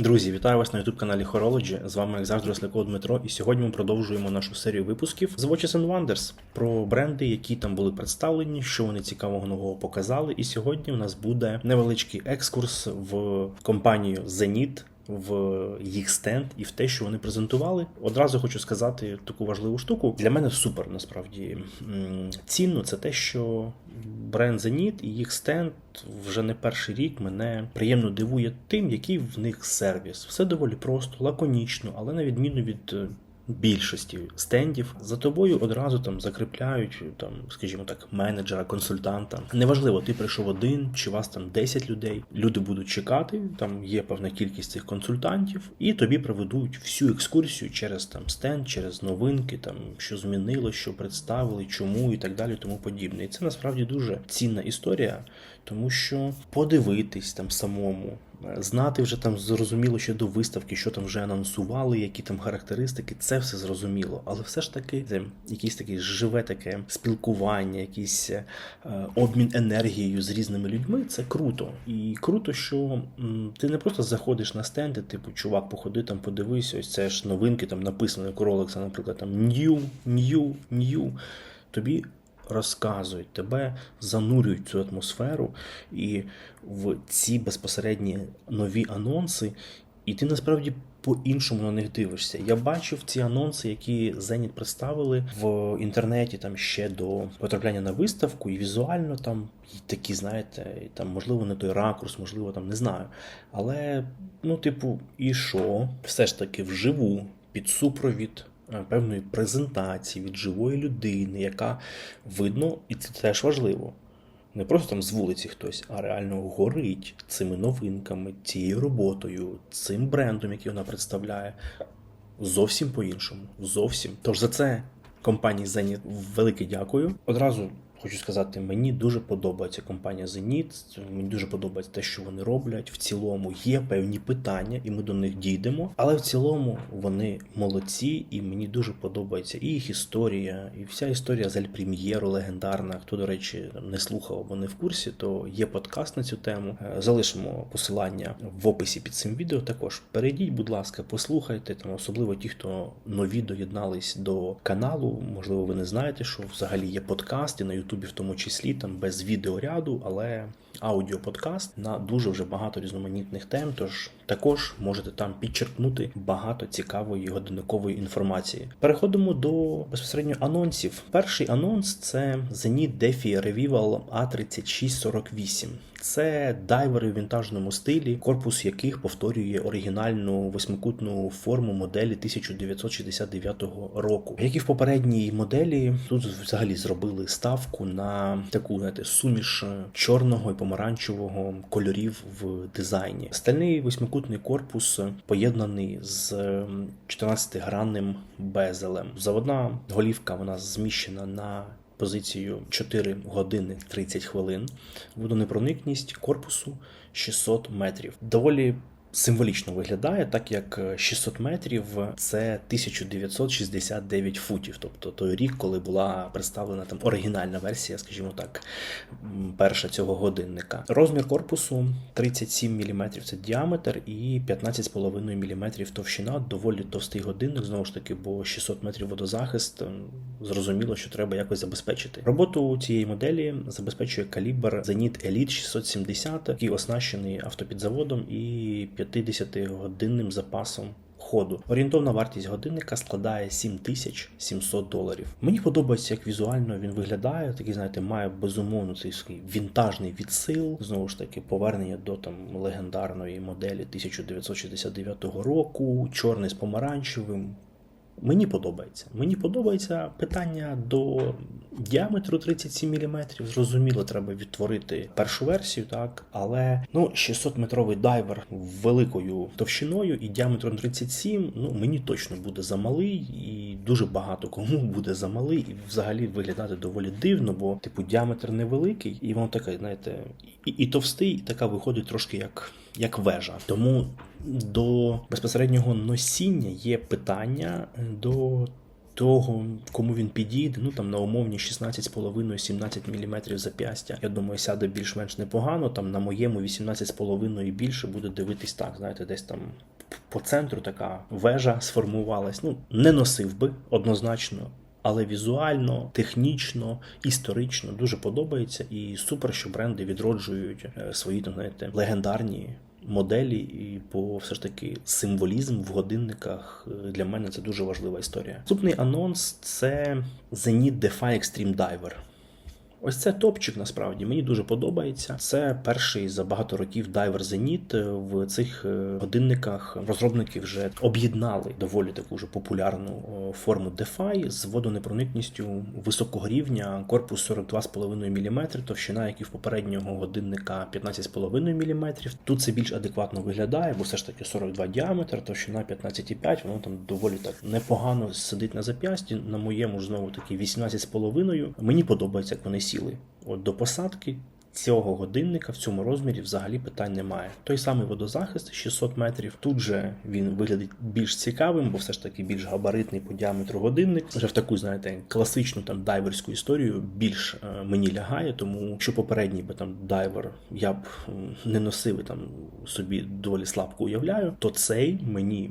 Друзі, вітаю вас на youtube каналі Horology. З вами, як завжди, Росляков Дмитро. І сьогодні ми продовжуємо нашу серію випусків з Watches and Wonders про бренди, які там були представлені, що вони цікавого нового показали. І сьогодні у нас буде невеличкий екскурс в компанію Zenit. В їх стенд і в те, що вони презентували, одразу хочу сказати таку важливу штуку. Для мене супер насправді цінно це те, що бренд Zenit і їх стенд вже не перший рік мене приємно дивує тим, який в них сервіс. Все доволі просто, лаконічно, але на відміну від е, більшості стендів за тобою одразу там закріпляють там, скажімо так, менеджера, консультанта. Неважливо, ти прийшов один чи вас там 10 людей. Люди будуть чекати, там є певна кількість цих консультантів, і тобі проведуть всю екскурсію через там стенд, через новинки, там що змінило, що представили, чому і так далі, тому подібне. І це насправді дуже цінна історія, тому що подивитись там самому. Знати вже там зрозуміло ще до виставки, що там вже анонсували, які там характеристики, це все зрозуміло. Але все ж таки, це якесь таке живе таке спілкування, якийсь е, обмін енергією з різними людьми. Це круто. І круто, що ти не просто заходиш на стенди, типу, чувак, походи там, подивись, ось це ж новинки, там написано Rolex, наприклад, там new, new, new. Тобі розказують, тебе занурюють цю атмосферу і в ці безпосередні нові анонси, і ти насправді по-іншому на них дивишся. Я бачив ці анонси, які Zenit представили в інтернеті там ще до потрапляння на виставку, і візуально там і такі, знаєте, і там, можливо, не той ракурс, можливо, там не знаю. Але, ну, типу, і що? Все ж таки вживу, під супровід певної презентації від живої людини, яка видно, і це теж важливо. Не просто там з вулиці хтось, а реально горить цими новинками, цією роботою, цим брендом, який вона представляє. Зовсім по-іншому. Зовсім. Тож за це компанії Зені велике дякую. Одразу хочу сказати, мені дуже подобається компанія Zenit. Мені дуже подобається те, що вони роблять. В цілому є певні питання, і ми до них дійдемо. Але в цілому вони молодці, і мені дуже подобається і їх історія, і вся історія з Альпрем'єру легендарна. Хто, до речі, не слухав або не в курсі, то є подкаст на цю тему. Е, Залишимо посилання в описі під цим відео. Також перейдіть, будь ласка, послухайте там, особливо ті, хто нові доєднались до каналу. Можливо, ви не знаєте, що взагалі є подкаст і на Ютубі, в тому числі там без відеоряду, але аудіоподкаст на дуже вже багато різноманітних тем. Тож також можете там підчеркнути багато цікавої годинникової інформації. Переходимо до безпосередньо анонсів. Перший анонс це Zenit Defi Revival A3648. Це дайвери в вінтажному стилі, корпус яких повторює оригінальну восьмикутну форму моделі 1969 року. Як і в попередній моделі, тут взагалі зробили ставку на таку знаєте, суміш чорного і помаранчевого кольорів в дизайні. Стальний восьмикутний корпус поєднаний з 14-гранним безелем. Заводна голівка вона зміщена на позицію 4 години 30 хвилин. Водонепроникність корпусу 600 метрів. Доволі символічно виглядає, так як 600 метрів це 1969 футів, тобто той рік, коли була представлена там оригінальна версія, скажімо так, перша цього годинника. Розмір корпусу 37 мм це діаметр і 15,5 мм товщина. Доволі товстий годинник, знову ж таки, бо 600 метрів водозахист зрозуміло, що треба якось забезпечити. Роботу цієї моделі забезпечує калібр Zenit Elite 670, який оснащений автопідзаводом і 50-годинним запасом. Ходу орієнтовна вартість годинника складає 7700 доларів. Мені подобається, як візуально він виглядає. Такий, знаєте, має безумовно цей вінтажний відсил. Знову ж таки, повернення до там легендарної моделі 1969 року, чорний з помаранчевим. Мені подобається. Мені подобається питання до діаметру 37 мм. Зрозуміло, треба відтворити першу версію, так. Але ну, 600-метровий дайвер великою товщиною і діаметром 37, ну мені точно буде замалий, і дуже багато кому буде замалий, і взагалі виглядати доволі дивно, бо типу діаметр невеликий, і воно таке, знаєте, і, і товстий, і така виходить трошки як, як вежа. Тому до безпосереднього носіння є питання до того, кому він підійде, ну там на умовні 16,5-17 мм зап'ястя. Я думаю, сяде більш-менш непогано. Там на моєму 18,5 і більше буде дивитись так, знаєте, десь там по центру така вежа сформувалась. Ну, не носив би однозначно. Але візуально, технічно, історично дуже подобається і супер, що бренди відроджують е, свої знаєте, легендарні моделі, і по все ж таки символізм в годинниках е, для мене це дуже важлива історія. Наступний анонс це Zenit DeFi Extreme Diver. Ось це топчик насправді мені дуже подобається. Це перший за багато років дайвер Зеніт. В цих е, годинниках розробники вже об'єднали доволі таку вже популярну е, форму DeFi з водонепроникністю високого рівня, корпус 42,5 мм, товщина, як і в попереднього годинника 15,5 мм. Тут це більш адекватно виглядає, бо все ж таки 42 діаметр, товщина 15,5, воно там доволі так непогано сидить на зап'ясті. На моєму ж знову таки 18,5. Мені подобається, як вони сіли. От до посадки цього годинника в цьому розмірі взагалі питань немає. Той самий водозахист 600 метрів. Тут же він виглядить більш цікавим, бо все ж таки більш габаритний по діаметру годинник. Вже в таку, знаєте, класичну там дайверську історію більш е, мені лягає, тому що попередній би там дайвер я б не носив там собі доволі слабко уявляю, то цей мені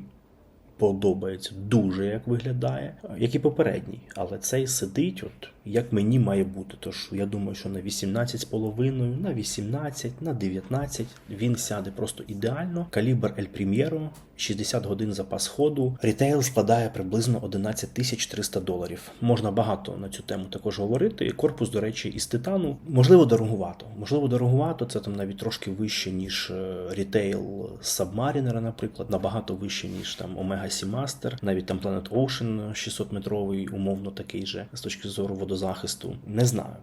подобається дуже, як виглядає, як і попередній. Але цей сидить, от як мені має бути. Тож я думаю, що на 18,5, на 18, на 19 він сяде просто ідеально. Калібр El Primero, 60 годин запас ходу. Рітейл складає приблизно 11 тисяч 300 доларів. Можна багато на цю тему також говорити. Корпус, до речі, із титану. Можливо, дороговато. Можливо, дорогувато. Це там навіть трошки вище, ніж е, рітейл Submariner, наприклад, набагато вище, ніж там Omega Seamaster, навіть там Planet Ocean 600 метровий, умовно такий же з точки зору водозахисту. Не знаю.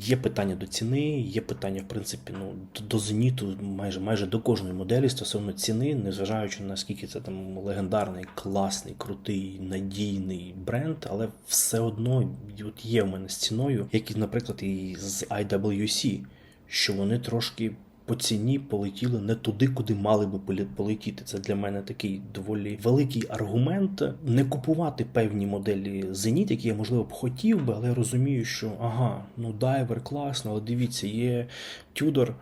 Є питання до ціни, є питання, в принципі, ну до- до зеніту, майже майже до кожної моделі стосовно ціни, незважаючи на скільки це там легендарний, класний, крутий, надійний бренд, але все одно от є в мене з ціною, як і, наприклад, і з IWC, що вони трошки. По ціні полетіли не туди, куди мали би полетіти. Це для мене такий доволі великий аргумент не купувати певні моделі Зеніт, які я можливо б хотів би, але я розумію, що ага, ну дайвер класно, але дивіться, є Тюдор.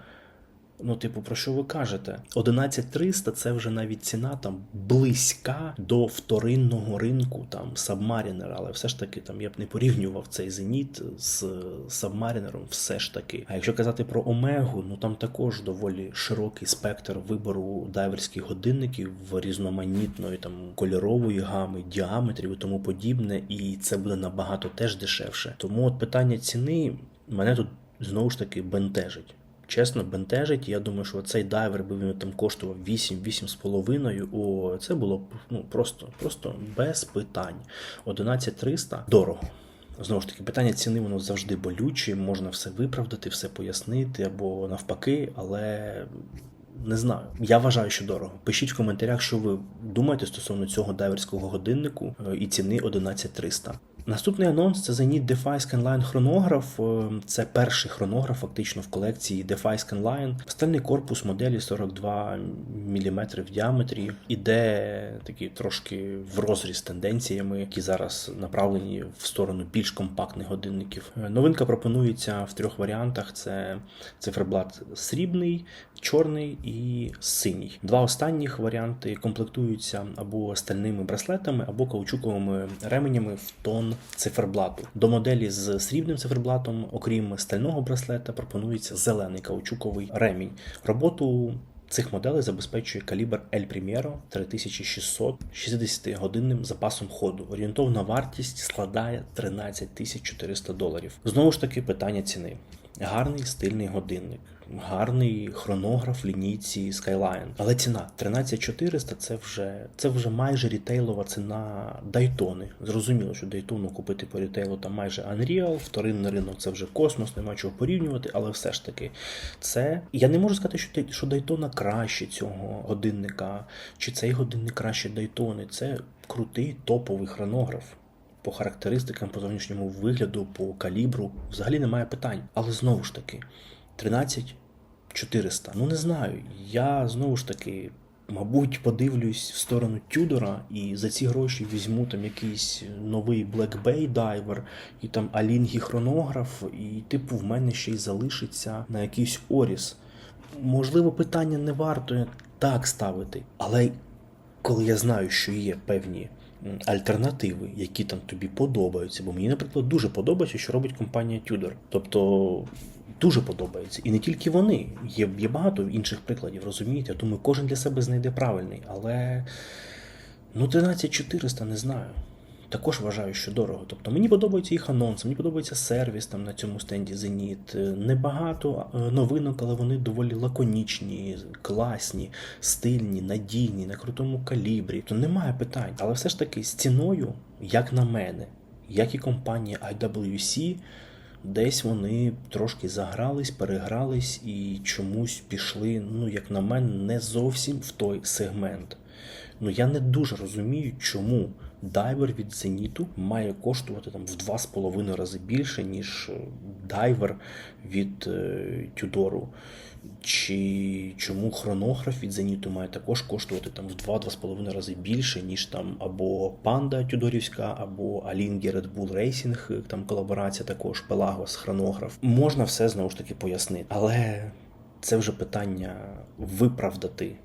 Ну, типу, про що ви кажете? 11300 це вже навіть ціна там близька до вторинного ринку, там Submariner, але все ж таки там я б не порівнював цей зеніт з Submariner, все ж таки. А якщо казати про Омегу, ну там також доволі широкий спектр вибору дайверських годинників в різноманітної там кольорової гами, діаметрів і тому подібне, і це буде набагато теж дешевше. Тому от питання ціни мене тут знову ж таки бентежить. Чесно, бентежить. Я думаю, що цей дайвер би він там коштував 8-8,5. О, це було б ну, просто, просто без питань. 11300 дорого. Знову ж таки, питання ціни воно завжди болюче, можна все виправдати, все пояснити або навпаки, але не знаю. Я вважаю, що дорого. Пишіть в коментарях, що ви думаєте стосовно цього дайверського годиннику е, і ціни 11300. Наступний анонс це Zenit DeFi Scanline хронограф. Е, Це перший хронограф фактично в колекції DeFi Scanline. Стальний корпус моделі 42 мм в діаметрі. Іде такий трошки в розріз тенденціями, які зараз направлені в сторону більш компактних годинників. Е, Новинка пропонується в трьох варіантах: це циферблат срібний, чорний і синій. Два останніх варіанти комплектуються або стальними браслетами, або каучуковими ременями в тон циферблату. До моделі з срібним циферблатом, окрім стального браслета, пропонується зелений каучуковий ремінь. Роботу Цих моделей забезпечує калібр El Primero 3600 60-годинним запасом ходу. Орієнтовна вартість складає 13 400 доларів. Знову ж таки, питання ціни. Гарний стильний годинник, гарний хронограф лінійці Skyline. Але ціна 13400 це вже це вже майже рітейлова ціна Дайтони. Зрозуміло, що Дайтону купити по рітейлу там майже Unreal, вторинний ринок це вже космос, нема чого порівнювати, але все ж таки, це я не можу сказати, що що Дайтона краще цього годинника, чи цей годинник краще Дайтони. Це крутий топовий хронограф. По характеристикам, по зовнішньому вигляду, по калібру взагалі немає питань. Але знову ж таки, 13 400. Ну не знаю. Я знову ж таки Мабуть, подивлюсь в сторону Тюдора і за ці гроші візьму там якийсь новий Black Bay Diver і там Алінгі хронограф, і типу в мене ще й залишиться на якийсь Оріс. Можливо, питання не варто так ставити, але коли я знаю, що є певні альтернативи, які там тобі подобаються, бо мені, наприклад, дуже подобається, що робить компанія Tudor. Тобто дуже подобається. І не тільки вони. Є, є багато інших прикладів, розумієте? Я думаю, кожен для себе знайде правильний, але ну 13400 не знаю. Також вважаю, що дорого. Тобто мені подобається їх анонс, мені подобається сервіс там на цьому стенді Зеніт. Небагато е, новинок, але вони доволі лаконічні, класні, стильні, надійні, на крутому калібрі. То немає питань. Але все ж таки з ціною, як на мене, як і компанія IWC, десь вони трошки загрались, перегрались і чомусь пішли, ну як на мене, не зовсім в той сегмент. Ну я не дуже розумію, чому дайвер від Зеніту має коштувати там в 2,5 рази більше, ніж е, дайвер від е, Тюдору. Чи чому хронограф від Зеніту має також коштувати там в 2-2,5 рази більше, ніж там або Панда Тюдорівська, або Алінгі Red Bull Racing, е, там колаборація також Пелагос, хронограф. Можна все знову ж таки пояснити, але це вже питання виправдати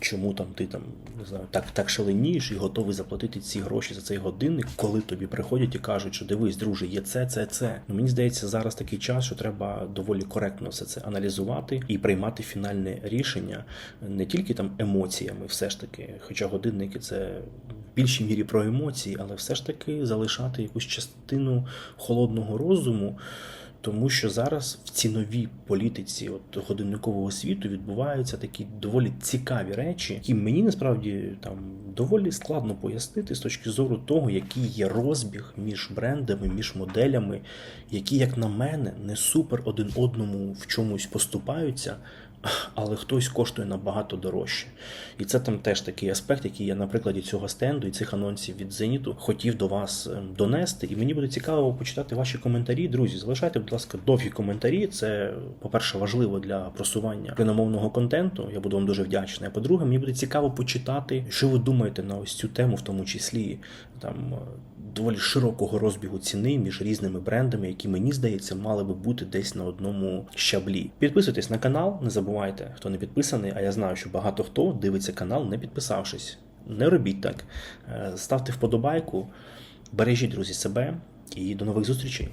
чому там ти там не знаю, так, так шаленієш і готовий заплатити ці гроші за цей годинник, коли тобі приходять і кажуть, що дивись, друже, є це, це, це. Ну мені здається, зараз такий час, що треба доволі коректно все це аналізувати і приймати фінальне рішення не тільки там емоціями, все ж таки, хоча годинники це більшій мірі про емоції, але все ж таки залишати якусь частину холодного розуму. Тому що зараз в ціновій політиці от годинникового світу відбуваються такі доволі цікаві речі, які мені насправді там доволі складно пояснити з точки зору того, який є розбіг між брендами, між моделями, які, як на мене, не супер один одному в чомусь поступаються. Але хтось коштує набагато дорожче. І це там теж такий аспект, який я на прикладі цього стенду і цих анонсів від Зеніту хотів до вас ем, донести. І мені буде цікаво почитати ваші коментарі. Друзі, залишайте, будь ласка, довгі коментарі. Це, по-перше, важливо для просування україномовного контенту. Я буду вам дуже вдячний. А по-друге, мені буде цікаво почитати, що ви думаєте на ось цю тему, в тому числі там доволі широкого розбігу ціни між різними брендами, які мені здається мали би бути десь на одному щаблі. Підписуйтесь на канал, не забувайте, хто не підписаний. А я знаю, що багато хто дивиться канал, не підписавшись. Не робіть так. Е, Ставте вподобайку, бережіть друзі себе і до нових зустрічей.